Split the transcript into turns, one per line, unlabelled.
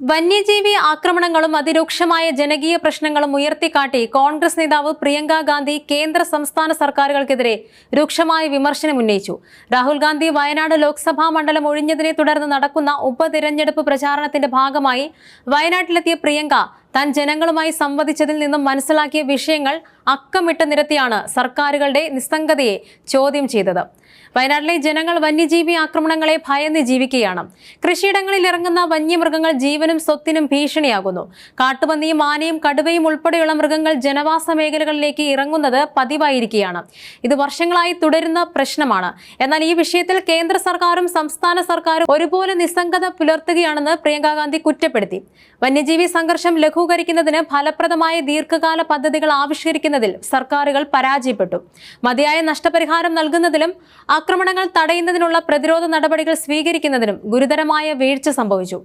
വന്യജീവി ആക്രമണങ്ങളും അതിരൂക്ഷമായ ജനകീയ പ്രശ്നങ്ങളും ഉയർത്തിക്കാട്ടി കോൺഗ്രസ് നേതാവ് പ്രിയങ്ക ഗാന്ധി കേന്ദ്ര സംസ്ഥാന സർക്കാരുകൾക്കെതിരെ രൂക്ഷമായ വിമർശനം ഉന്നയിച്ചു. രാഹുൽ ഗാന്ധി വയനാട് ലോക്സഭാ മണ്ഡലം ഒഴിഞ്ഞതിനെ തുടർന്ന് നടക്കുന്ന ഉപതിരഞ്ഞെടുപ്പ് പ്രചാരണത്തിന്റെ ഭാഗമായി വയനാട്ടിലെത്തിയ പ്രിയങ്ക താൻ ജനങ്ങളുമായി സംവദിച്ചതിൽ നിന്നും മനസ്സിലാക്കിയ വിഷയങ്ങൾ അക്കമിട്ട് നിരത്തിയാണ് സർക്കാരുകളുടെ നിസ്സംഗതയെ ചോദ്യം ചെയ്തത്. വയനാട്ടിലെ ജനങ്ങൾ വന്യജീവി ആക്രമണങ്ങളെ ഭയന്ന് ജീവിക്കുകയാണ്. കൃഷിയിടങ്ങളിൽ ഇറങ്ങുന്ന വന്യമൃഗങ്ങൾ ജീവനും സ്വത്തിനും ഭീഷണിയാകുന്നു. കാട്ടുപന്നിയും ആനയും കടുവയും ഉൾപ്പെടെയുള്ള മൃഗങ്ങൾ ജനവാസ മേഖലകളിലേക്ക് ഇറങ്ങുന്നത് പതിവായിരിക്കുകയാണ്. ഇത് വർഷങ്ങളായി തുടരുന്ന പ്രശ്നമാണ്. എന്നാൽ ഈ വിഷയത്തിൽ കേന്ദ്ര സർക്കാരും സംസ്ഥാന സർക്കാരും ഒരുപോലെ നിസ്സംഗത പുലർത്തുകയാണെന്ന് പ്രിയങ്ക ഗാന്ധി കുറ്റപ്പെടുത്തി. വന്യജീവി സംഘർഷം ലഘൂകരിക്കുന്നതിന് ഫലപ്രദമായ ദീർഘകാല പദ്ധതികൾ ആവിഷ്കരിക്കുന്നതിൽ സർക്കാരുകൾ പരാജയപ്പെട്ടു. മതിയായ നഷ്ടപരിഹാരം നൽകുന്നതിലും ആക്രമണങ്ങൾ തടയുന്നതിനുള്ള പ്രതിരോധ നടപടികൾ സ്വീകരിക്കുന്നതിനും ഗുരുതരമായ വീഴ്ച സംഭവിച്ചു.